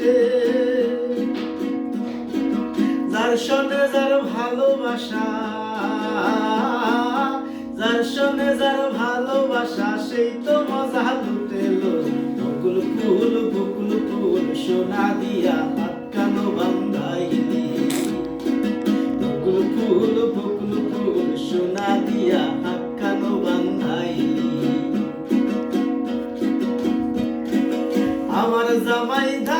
ফুটে যার যার ভালোবাসা, যার যার ভালোবাসা, সেই তো মজা লুটেলো বকুল ফুল বকুল ফুল, সোনা দিয়া হাত কানো বান্ধাইলি। বকুল ফুল বকুল ফুল, সোনা দিয়া আমার জামাই ধান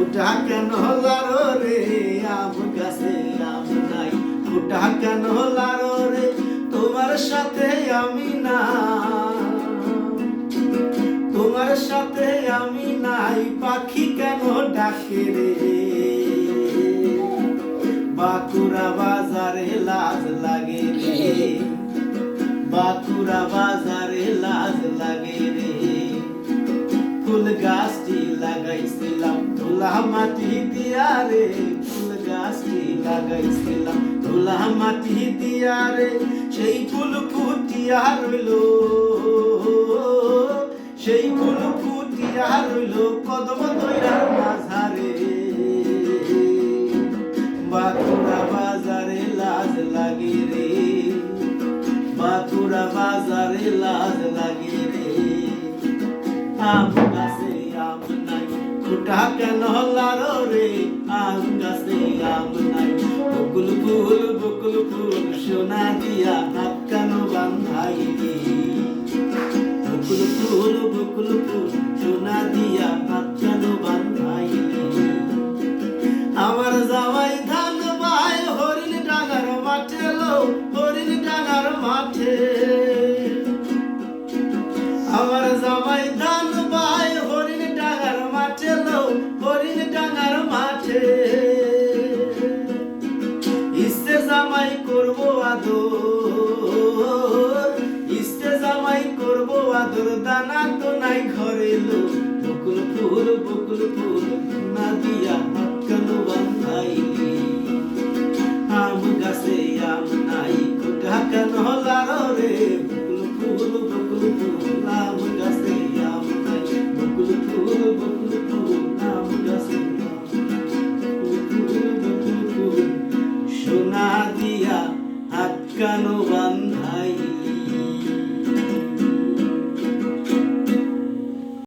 ফুটা কেন লারো রে? আম গাছে আম নাই। ফুটা কেন লারো রে? তোমার সাথে আমি না। তোমার সাথে আমি নাই। পাখি কেন ডাকে রে? বাঁকুড়া বাজারে লাজ লাগে রে। বাঁকুড়া বাজারে গাছটি লাগাইছিলাম ধুলা মাটি দিয়া ফুল গাছটি লাগাইছিলাম ধুলা মাটি দিয়া সেই ফুল ফুটিয়া রইল। সেই ফুল ফুটিয়া রইল কদম তৈরার মাঝারে। বাঁকুড়া বাজারে লাজ লাগে রে। বাঁকুড়া বাজারে লাজ লাগে রে। আম গাছে ফুটা কেন লারো রে? আম গাছে আম নাই। বকুল ফুল বকুল ফুল সোনা দিয়া হাত কেন বান্ধাই বকুল ফুল বকুল ফুল সোনা দিয়া হাত কেন বান্ধাই আমার জামাই ধান বাই হরিণ ডাঙার মাঠে লো আদর দানা তো নাই ঘরে লো বকুল ফুল বকুল ফুল না দিয়া আটকানো বান্ধাইলি। আম গাছে আম নাই কোটা কেন লারো রে? বকুল ফুল বকুল ফুল, আম গাছে আম নাই। বকুল ফুল বকুল ফুল, আম গাছে সোনা দিয়া আটকানো বান্ধা